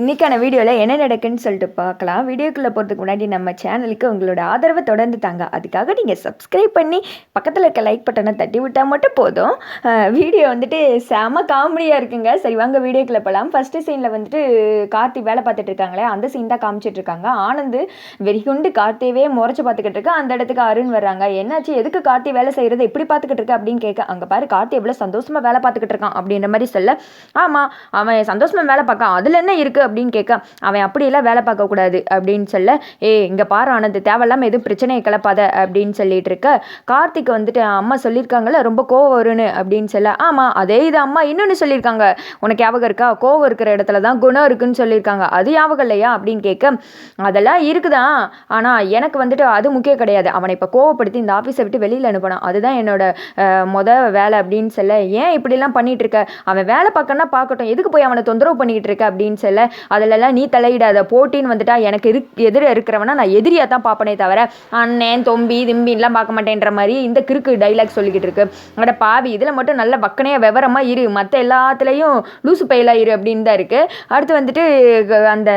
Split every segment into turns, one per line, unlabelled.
இன்றைக்கான வீடியோவில் என்ன நடக்குன்னு சொல்லிட்டு பார்க்கலாம். வீடியோக்குள்ளே போகிறதுக்கு முன்னாடி நம்ம சேனலுக்கு உங்களோட ஆதரவை தொடர்ந்து தாங்க. அதுக்காக நீங்கள் சப்ஸ்கிரைப் பண்ணி பக்கத்தில் இருக்க லைக் பட்டனை தட்டி விட்டால் மட்டும் போதும். வீடியோ வந்துட்டு செம காமெடியாக இருக்குங்க. சரி வாங்க வீடியோக்குள்ளே போகலாம் ஃபஸ்ட்டு சீனில் வந்துட்டு கார்த்தி வேலை பார்த்துட்டு இருக்காங்களே. அந்த சீன் தான் காமிச்சிட்டு இருக்காங்க. ஆனந்து வெறிகுண்டு கார்த்தியவே முறைச்சி பார்த்துக்கிட்டு இருக்கு. அந்த இடத்துக்கு அருண் வர்றாங்க. என்னாச்சு? எதுக்கு கார்த்தி வேலை செய்கிறது எப்படி பார்த்துக்கிட்டு இருக்கு அப்படின்னு கேட்க அங்கே பாரு கார்த்தி எவ்வளோ சந்தோஷமாக வேலை பார்த்துக்கிட்டு இருக்கான். அப்படின்ற மாதிரி சொல்ல ஆமாம் அவன் சந்தோஷமாக வேலை பார்க்கான். அதில் என்ன இருக்குது அப்படின்னு கேட்க அவன் அப்படியெல்லாம் வேலை பார்க்கக்கூடாது அப்படின்னு சொல்ல ஏ இங்கே பாரு ஆனது தேவையில்லாமல் எதுவும் பிரச்சனையை கிளப்பாத அப்படின்னு சொல்லிட்டு இருக்க. கார்த்திக் வந்துட்டு அம்மா சொல்லியிருக்காங்கல்ல ரொம்ப கோவம் வரும்னு அப்படின்னு சொல்ல ஆமாம் அதே இது அம்மா இன்னொன்று சொல்லியிருக்காங்க. உனக்கு ஞாபகம் இருக்கா? கோவம் இருக்கிற இடத்துல தான் குணம் இருக்குன்னு சொல்லியிருக்காங்க. அது ஞாபகம் இல்லையா? அப்படின்னு கேட்க அதெல்லாம் இருக்குதான் ஆனால் எனக்கு வந்துட்டு அது முக்கியம் கிடையாது. அவனை இப்போ கோவப்படுத்தி இந்த ஆஃபீஸை விட்டு வெளியில் அனுப்பணும். அதுதான் என்னோட மொதல் மொத வேலை அப்படின்னு சொல்ல ஏன் இப்படிலாம் பண்ணிட்டு இருக்க? அவன் வேலை பார்க்கணும்னா பார்க்கட்டும். எதுக்கு போய் அவனை தொந்தரவு பண்ணிக்கிட்டு இருக்க? அப்படின்னு சொல்ல அதிலெல்லாம் நீ தலையிடாத. போட்டின்னு வந்துட்டா எனக்கு இரு எதிர இருக்கிறவனா நான் எதிரியாக தான் பார்ப்பனே தவிர அண்ணன் தொம்பி திம்பின்லாம் பார்க்க மாட்டேன்ற மாதிரி இந்த கிறுக்கு டைலாக் சொல்லிக்கிட்டு இருக்கு. அட பாவி இதில் மட்டும் நல்ல பக்கனையாக விவரமாக இரு. மற்ற எல்லாத்துலேயும் லூசு பயிலாக இரு அப்படின்னு தான் இருக்குது அடுத்து வந்துட்டு அந்த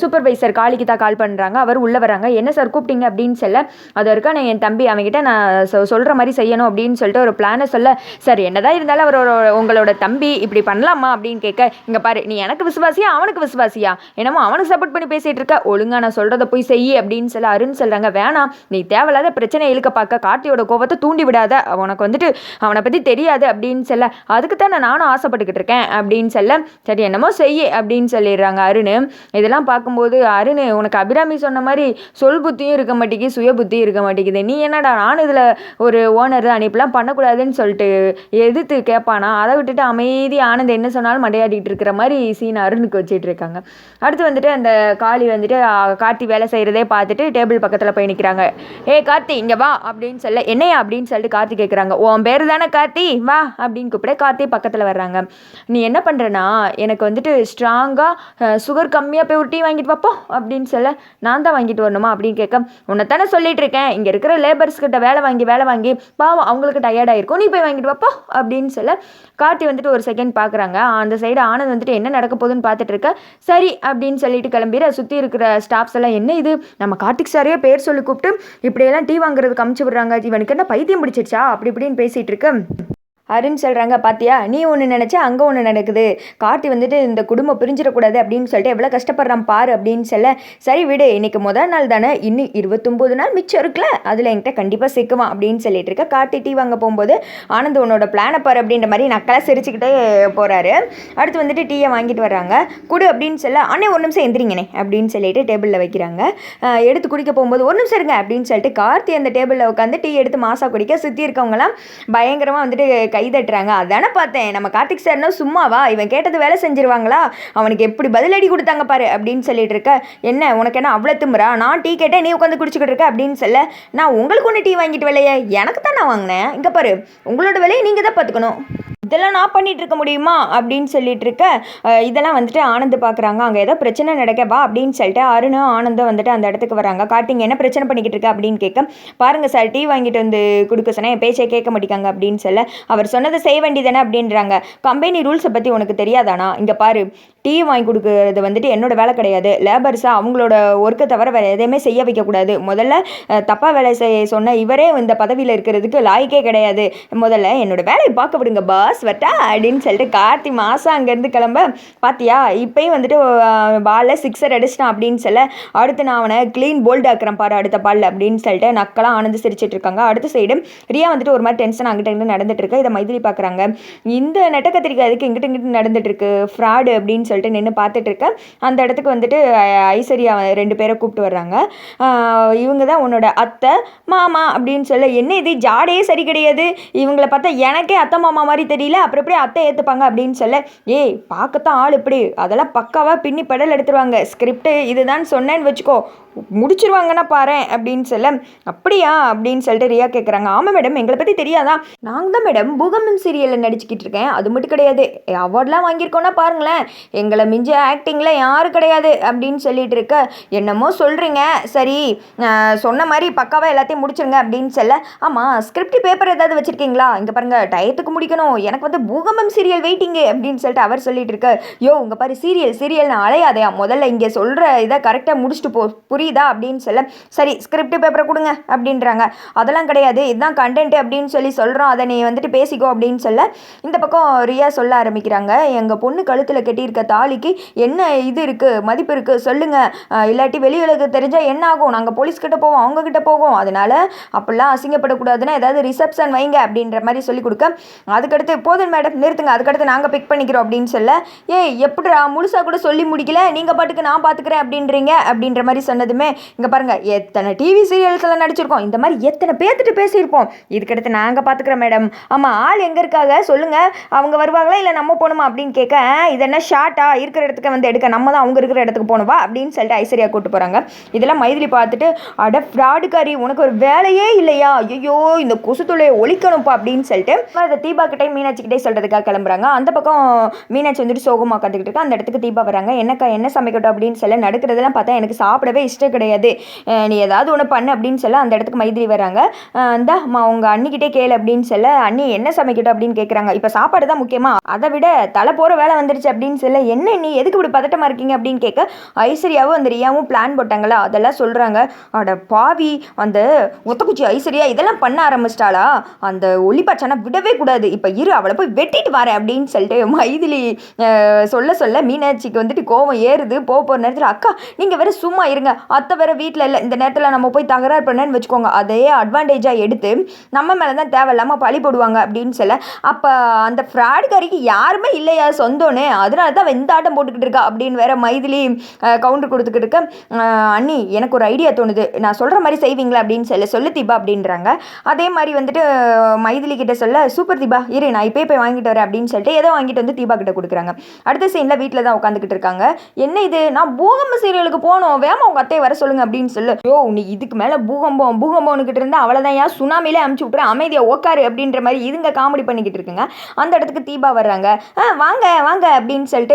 சூப்பர்வைசர் காளிக்கு தான் கால் பண்ணுறாங்க அவர் உள்ளே வராங்க. என்ன சார் கூப்பிட்டீங்க? அப்படின்னு சொல்ல அது வரைக்கும் நான் என் தம்பி அவன்கிட்ட நான் சொ சொல்கிற மாதிரி செய்யணும் அப்படின்னு சொல்லிட்டு ஒரு பிளானை சொல்ல சார் என்னதான் இருந்தாலும் அவரோட உங்களோட தம்பி இப்படி பண்ணலாமா? அப்படின்னு கேட்க இங்கே பாரு நீ எனக்கு விசுவாசியா அவனுக்கு விசுவாசியா என்னமோ அவனுக்கு சப்போர்ட் பண்ணி பேசிகிட்டு இருக்க. ஒழுங்கா நான் சொல்கிறத போய் செய் அப்படின்னு சொல்ல அருண் சொல்கிறாங்க வேணாம். நீ தேவையில்லாத பிரச்சனை இழுக்க பார்க்க. கார்த்தியோட கோபத்தை தூண்டி விடாத. உனக்கு வந்துட்டு அவனை பற்றி தெரியாது அப்படின்னு சொல்ல. அதுக்கு தான் நானும் ஆசைப்பட்டுக்கிட்டு இருக்கேன் அப்படின்னு சொல்ல. சரி என்னமோ செய்ய அப்படின்னு சொல்லிடுறாங்க அருண். இதெல்லாம் பார்க்கும்போது அருண் உனக்கு அபிராமி சொன்ன மாதிரி சொல் புத்தியும் இருக்க மாட்டேங்குது சுய புத்தியும் இருக்க மாட்டேங்குது. நீ என்னடா நான் இதில் ஒரு ஓனர் தான். இப்படிலாம் பண்ணக்கூடாதுன்னு சொல்லிட்டு எதிர்த்து கேட்பானா? அதை விட்டுட்டு அமைதி ஆனந்த் என்ன சொன்னாலும் மடையாடிட்டு இருக்கிற மாதிரி சீன் அருணுக்கு வச்சுட்டு போயிருக்காங்க அடுத்து வந்துட்டு அந்த காளி வந்துட்டு கார்த்தி வேலை செய்கிறதே பார்த்துட்டு டேபிள் பக்கத்தில் போய் நிற்கிறாங்க ஏ கார்த்தி இங்கே வா அப்படின்னு சொல்ல என்னையா அப்படின்னு சொல்லிட்டு கார்த்தி கேட்குறாங்க உன் பேர் தானே கார்த்தி? வா அப்படின்னு கூப்பிட கார்த்தி பக்கத்தில் வர்றாங்க. நீ என்ன பண்ணுறனா எனக்கு வந்துட்டு ஸ்ட்ராங்காக சுகர் கம்மியாக போய் ஒரு டீ வாங்கிட்டு வாப்போ அப்படின்னு சொல்ல நான் தான் வாங்கிட்டு வரணுமா? அப்படின்னு கேட்க உன்னை தானே சொல்லிட்டு இருக்கேன். இங்கே இருக்கிற லேபர்ஸ் கிட்ட வேலை வாங்கி வேலை வாங்கி பாவம் அவங்களுக்கு டயர்டாயிருக்கும் நீ போய் வாங்கிட்டு வாப்போ அப்படின்னு சொல்ல கார்த்தி வந்துட்டு ஒரு செகண்ட் பார்க்குறாங்க அந்த சைடு ஆனந்த் வந்துட்டு என்ன நடக்க போகுதுன்னு பார்த்துட்டு இருக்க சரி அப்படின்னு சொல்லிட்டு கிளம்பிடுற சுற்றி இருக்கிற ஸ்டாஃப்ஸ் எல்லாம் என்ன இது? நம்ம கார்த்திக் சாரையே பேர் சொல்லி கூப்பிட்டு இப்படியெல்லாம் டீ வாங்குறதுக்கு அமுச்சு விடுறாங்க. இவனுக்கு என்ன பைத்தியம் பிடிச்சிருச்சா அப்படி இப்படின்னு பேசிகிட்டு இருக்கு. அருண் சொல்கிறாங்க பார்த்தியா நீ ஒன்று நினச்சா அங்கே ஒன்று நடக்குது. கார்த்தி வந்துட்டு இந்த குடும்பம் பிரிஞ்சிடக்கூடாது அப்படின்னு சொல்லிட்டு எவ்வளோ கஷ்டப்படுறான் பாரு அப்படின்னு சொல்ல சரி விடு இன்னைக்கு முதல் நாள் தானே இன்னும் இருபத்தொம்போது நாள் மிச்சம் இருக்குல்ல அதில் என்கிட்ட கண்டிப்பாக சிக்குவான் அப்படின்னு சொல்லிட்டு இருக்க. கார்த்தி டீ வாங்க போகும்போது ஆனந்த் உன்னோட பிளானை பாரு அப்படின்ற மாதிரி நக்கலாக சிரிச்சுக்கிட்டே போகிறாரு அடுத்து வந்துட்டு டீயை வாங்கிட்டு வர்றாங்க. குடு அப்படின்னு சொல்ல அண்ணே ஒரு நிமிஷம் எந்திரிங்கண்ணே அப்படின்னு சொல்லிட்டு டேபிளில் வைக்கிறாங்க. எடுத்து குடிக்க போகும்போது ஒரு நிமிஷம் இருங்க அப்படின்னு சொல்லிட்டு கார்த்தி அந்த டேபிளில் உட்காந்து டீ எடுத்து மாசா குடிக்க சுற்றி இருக்கவங்களாம் பயங்கரமாக வந்துட்டு கை தட்டுறாங்க அதானே பார்த்தேன். நம்ம கார்த்திக் சார்னா சும்மாவா? இவன் கேட்டது வேலை செஞ்சிருவாங்களா? அவனுக்கு எப்படி பதிலடி கொடுத்தாங்க பாரு அப்படின்னு சொல்லிட்டு இருக்க. என்ன உனக்கு என்ன அவ்வளோ திமுறா நான் டீ கேட்டேன் நீ உட்காந்து குடிச்சிக்கிட்டு இருக்க அப்படின்னு சொல்ல. நான் உங்களுக்கு ஒன்று டீ வாங்கிட்டு விலையே எனக்கு தான் நான் வாங்கினேன். இங்கே பாரு உங்களோட விலையை நீங்கள் தான் பார்த்துக்கணும். இதெல்லாம் நான் பண்ணிட்டு இருக்க முடியுமா? அப்படின்னு சொல்லிட்டு இருக்க இதெல்லாம் வந்துட்டு ஆனந்த் பார்க்குறாங்க அங்கே ஏதோ பிரச்சனை நடக்க வா அப்படின்னு சொல்லிட்டு அருணும் ஆனந்தும் வந்துட்டு அந்த இடத்துக்கு வராங்க. கார்த்திங் என்ன பிரச்சனை பண்ணிக்கிட்டு இருக்க அப்படின்னு கேட்க பாருங்க சார் டீ வாங்கிட்டு வந்து கொடுக்க சொன்னேன். என் பேச்சை கேட்க மாட்டேங்காங்க. அப்படின்னு சொல்ல அவர் சொன்னதை செய்ய வேண்டியதானே அப்படின்றாங்க. கம்பெனி ரூல்ஸை பற்றி உனக்கு தெரியாதானா? இங்கே பாரு டீ வாங்கி கொடுக்குறது வந்துட்டு என்னோட வேலை கிடையாது. லேபர்ஸாக அவங்களோட ஒர்க்கை தவிர வேறு எதையுமே செய்ய வைக்கக்கூடாது. முதல்ல தப்பாக வேலை செய்ய சொன்ன இவரே இந்த பதவியில் இருக்கிறதுக்கு லாய்க்கே கிடையாது. முதல்ல என்னோட வேலையை பார்க்க விடுங்க பாஸ். வட்டா அப்படின்னு சொல்லிட்டு கார்த்தி மாதம் அங்கேருந்து கிளம்ப பாத்தியா இப்பயும் வந்துட்டு பாலில் சிக்ஸர் அடிச்சிட்டான் அப்படின்னு சொல்ல அடுத்து நான் அவனை க்ளீன் போல்ட் ஆக்குறேன் பாரு அடுத்த பால்ல அப்படின்னு சொல்லிட்டு நக்கெல்லாம் ஆனந்து சிரிச்சிட்டு இருக்காங்க. அடுத்த சைடு ரியா வந்துட்டு ஒரு மாதிரி டென்ஷன் அங்கிட்ட இங்கிட்ட நடந்துட்டு இருக்கு. இதை மைதிலி பார்க்குறாங்க இந்த நெட்ட கத்திரிக்காய் அதுக்கு இங்கிட்ட இங்கிட்டு நடந்துட்டு இருக்கு. ஃப்ராடு அப்படின்னு சொல்லிட்டு நின்று பார்த்துட்டு இருக்கேன் அந்த இடத்துக்கு வந்துட்டு ஐஸ்வர்யா ரெண்டு பேரை கூப்பிட்டு வர்றாங்க. இவங்க தான் உன்னோட அத்தை மாமா அப்படின்னு சொல்ல என்ன இது ஜாடே சரி கிடையாது. இவங்களை பார்த்தா எனக்கே அத்தை மாமா மாதிரி தெரியும் முடியல அப்புறம் எப்படி அத்தை ஏற்றுப்பாங்க அப்படின்னு சொல்ல ஏய் பார்க்கத்தான் ஆள் இப்படி. அதெல்லாம் பக்காவாக பின்னி படல் எடுத்துருவாங்க. ஸ்கிரிப்டு இதுதான் சொன்னேன்னு வச்சுக்கோ. முடிச்சிருவாங்கன்னா பாரு அப்படின்னு சொல்ல அப்படியா? அப்படின்னு சொல்லிட்டு ரியா கேட்குறாங்க ஆமாம் மேடம் எங்களை பற்றி தெரியாதான் நாங்கள் தான் மேடம் பூகம்பம் சீரியலில் நடிச்சுக்கிட்டு இருக்கேன். அது மட்டும் கிடையாது. அவார்ட்லாம் வாங்கியிருக்கோன்னா பாருங்களேன். எங்களை மிஞ்ச ஆக்டிங்கில் யாரும் கிடையாது அப்படின்னு சொல்லிட்டு இருக்க என்னமோ சொல்கிறீங்க சரி சொன்ன மாதிரி பக்காவாக எல்லாத்தையும் முடிச்சிருங்க அப்படின்னு சொல்ல ஆமாம் ஸ்கிரிப்ட் பேப்பர் ஏதாவது வச்சுருக்கீங்களா? இங்கே பாருங்கள் டயத்துக்கு முடிக்கணும். எனக்கு எனக்கு வந்து பூகம்பம் சீரியல் வெயிட்டிங்கே அப்படின்னு சொல்லிட்டு அவர் சொல்லிட்டு இருக்கார். யோ உங்கள் பாரு சீரியல் சீரியல்னு அலையாதையா. முதல்ல இங்கே சொல்கிற இதை கரெக்டாக முடிச்சுட்டு போ புரியுதா அப்படின்னு சொல்ல சரி ஸ்கிரிப்ட் பேப்பரை கொடுங்க அப்படின்றாங்க. அதெல்லாம் கிடையாது. இதுதான் கண்டென்ட் அப்படின்னு சொல்லி சொல்கிறோம் அதை நீ வந்துட்டு பேசிக்கோ அப்படின்னு சொல்ல இந்த பக்கம் ரியா சொல்ல ஆரம்பிக்கிறாங்க. எங்கள் பொண்ணு கழுத்தில் கட்டியிருக்க தாலிக்கு என்ன இது இருக்குது மதிப்பு இருக்குது சொல்லுங்கள் இல்லாட்டி வெளி தெரிஞ்சால் என்ன ஆகும்? நாங்கள் போலீஸ் கிட்ட போவோம் அவங்க கிட்ட போவோம் அதனால் அப்படிலாம் அசிங்கப்படக்கூடாதுன்னா ஏதாவது ரிசப்ஷன் வைங்க அப்படின்ற மாதிரி சொல்லி கொடுக்க. அதுக்கடுத்து போதும் மேடம் நிறுத்துங்க. அதுக்கடுத்து நாங்கள் பிக் பண்ணிக்கிறோம் அப்படின்னு சொல்ல ஏய் எப்படிடா? முழுசாக கூட சொல்லி முடிக்கல. நீங்கள் பாட்டுக்கு நான் பார்த்துக்கிறேன் அப்படின்றீங்க? அப்படின்ற மாதிரி சொன்னதுமே இங்கே பாருங்கள் எத்தனை டிவி சீரியல்ஸில் நடிச்சிருக்கோம். இந்த மாதிரி எத்தனை பேர்த்துட்டு பேசியிருப்போம். இதுக்கடுத்து நாங்கள் பார்த்துக்குறோம் மேடம் ஆமாம் ஆள் எங்கே இருக்காங்க? சொல்லுங்கள் அவங்க வருவாங்களா? இல்லை நம்ம போகணுமா? அப்படின்னு கேட்க இது என்ன ஷார்ட்டா இருக்கிற இடத்துக்கு வந்து எடுக்க. நம்ம தான் அவங்க இருக்கிற இடத்துக்கு போகணுவா அப்படின்னு சொல்லிட்டு ஐஸ்வர்யா கூட்டு போகிறாங்க இதெல்லாம் மைதிலி பார்த்துட்டு அட ஃப்ராடுக்காரி உனக்கு ஒரு வேலையே இல்லையா? ஐயோ இந்த கொசு தொலையை ஒழிக்கணும்ப்பா அப்படின்னு சொல்லிட்டு அதை தீபா கிட்டே மீனாட்சி மீனாட்சிக்கிட்டே சொல்கிறதுக்காக கிளம்புறாங்க. அந்த பக்கம் மீனாட்சி வந்துட்டு சோகமாக உட்காந்துக்கிட்டு இருக்கா. அந்த இடத்துக்கு தீபா வராங்க. என்னக்கா என்ன சமைக்கட்டும் அப்படின்னு சொல்ல நடக்கிறதெல்லாம் பார்த்தா எனக்கு சாப்பிடவே இஷ்டம் கிடையாது. நீ ஏதாவது ஒன்று பண்ணு அப்படின்னு சொல்ல அந்த இடத்துக்கு மைதிரி வராங்க. இந்த உங்கள் அண்ணிக்கிட்டே கேளு அப்படின்னு சொல்ல அண்ணி என்ன சமைக்கட்டும் அப்படின்னு கேட்குறாங்க இப்போ சாப்பாடு தான் முக்கியமாக அதை விட தலை போகிற வேலை வந்துருச்சு அப்படின்னு சொல்ல என்ன நீ எதுக்கு இப்படி பதட்டமாக இருக்கீங்க? அப்படின்னு கேட்க ஐஸ்வர்யாவும் அந்த ரியாவும் பிளான் போட்டாங்களா? அதெல்லாம் சொல்கிறாங்க அட பாவி அந்த ஒத்தக்குச்சி ஐஸ்வர்யா இதெல்லாம் பண்ண ஆரம்பிச்சிட்டாளா? அந்த ஒளிப்பாச்சானா விடவே கூடாது. இப்போ இரு அவளை அவளை போய் வெட்டிட்டு வரேன் அப்படின்னு சொல்லிட்டு மைதிலி சொல்ல சொல்ல மீனாட்சிக்கு வந்துட்டு கோவம் ஏறுது. போக போகிற நேரத்தில் அக்கா நீங்கள் வேற சும்மா இருங்க. அத்தை வேறு வீட்டில் இல்லை. இந்த நேரத்தில் நம்ம போய் தகராறு பண்ணேன்னு வச்சுக்கோங்க. அதே அட்வான்டேஜாக எடுத்து நம்ம மேலே தான் தேவையில்லாமல் பழி போடுவாங்க அப்படின்னு சொல்ல அப்போ அந்த ஃப்ராடுக்காரிக்கு யாருமே இல்லையா சொந்தோன்னு அதனால தான் அவ இந்த ஆட்டம் போட்டுக்கிட்டு இருக்கா அப்படின்னு வேற மைதிலி கவுண்டர் கொடுத்துக்கிட்டு இருக்க அண்ணி எனக்கு ஒரு ஐடியா தோணுது. நான் சொல்கிற மாதிரி செய்வீங்களா அப்படின்னு சொல்ல சொல்லு தீபா அப்படின்றாங்க. அதே மாதிரி வந்துட்டு மைதிலி கிட்ட சொல்ல சூப்பர் தீபா இரு நான் போய் போய் வாங்கிட்டு வரேன் அப்படின்னு சொல்லிட்டு ஏதோ வாங்கிட்டு வந்து தீபா கிட்ட கொடுக்குறாங்க. அடுத்த சீனில் வீட்டில் தான் உட்காந்துக்கிட்டு இருக்காங்க. என்ன இது? நான் பூகம்ப சீரியலுக்கு போகணும். வேமா உங்கள் அத்தையை வர சொல்லுங்க அப்படின்னு சொல்லு. யோ நீ இதுக்கு மேலே பூகம்பம் பூகம்பம்னுக்கிட்டு இருந்தால் அவ்வளோதான் ஏன் சுனாமிலே அமுச்சு விட்றேன் அமைதியாக உட்காரு அப்படின்ற மாதிரி இதுங்க காமெடி பண்ணிக்கிட்டு இருக்குங்க. அந்த இடத்துக்கு தீபா வர்றாங்க. ஆ வாங்க வாங்க அப்படின்னு சொல்லிட்டு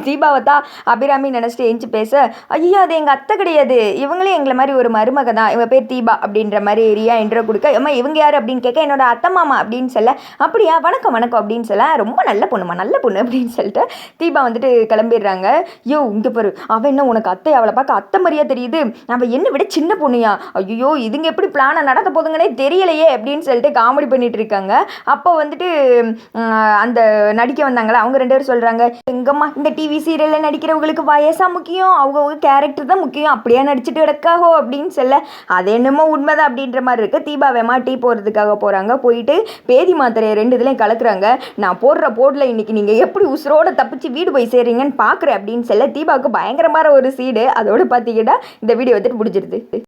தீபாவை தான் அபிராமி நினச்சிட்டு எஞ்சி பேச. ஐயோ அது எங்கள் அத்தை கிடையாது. இவங்களே எங்களை மாதிரி ஒரு மருமக தான். இவங்க பேர் தீபா அப்படின்ற மாதிரி ரியா என்ற கொடுக்க. அம்மா இவங்க யார் அப்படின்னு கேட்க என்னோட அத்தை மாமா அப்படின்னு சொல்ல. அப்படியா? வணக்கம். வணக்கம் அப்படின்னு சொல்ல ரொம்ப நல்ல பொண்ணுமா நல்ல பொண்ணு அப்படின்னு சொல்லிட்டு தீபா வந்துட்டு கிளம்பிடுறாங்க. ஐயோ இங்கே பாரு அவன் என்ன உனக்கு அத்தை அவளை பார்க்க அத்தை மாதிரியா தெரியுது? அவள் என்னை விட சின்ன பொண்ணுயா? ஐயோ இதுங்க எப்படி பிளானை நடத்த போதுங்கன்னே தெரியலையே அப்படின்னு சொல்லிட்டு காமெடி பண்ணிட்டு இருக்காங்க. அப்போ வந்துட்டு அந்த நடிக்க வந்தாங்களா அவங்க ரெண்டு பேரும் சொல்கிறாங்க எங்கம்மா இந்த டிவி சீரியலில் நடிக்கிறவங்களுக்கு வயசாக முக்கியம் அவங்கவுங்க கேரக்டர் தான் முக்கியம் அப்படியே நடிச்சுட்டு கிடக்காகோ அப்படின்னு சொல்ல அது என்னமோ உண்மைதான் அப்படின்ற மாதிரி இருக்குது தீபாவேமா டீ போகிறதுக்காக போகிறாங்க போயிட்டு பேதி மாத்திரையை ரெண்டு இதுலையும் கலக்குறாங்க நான் போடுற போட்டில் இன்னைக்கு நீங்கள் எப்படி உசுரோட தப்பிச்சு வீடு போய் சேர்றீங்கன்னு பார்க்குறேன் அப்படின்னு சொல்ல தீபாவுக்கு பயங்கரமான ஒரு சீடு. அதோட பார்த்தீங்கன்னா இந்த வீடியோ வந்துட்டு முடிஞ்சிருது.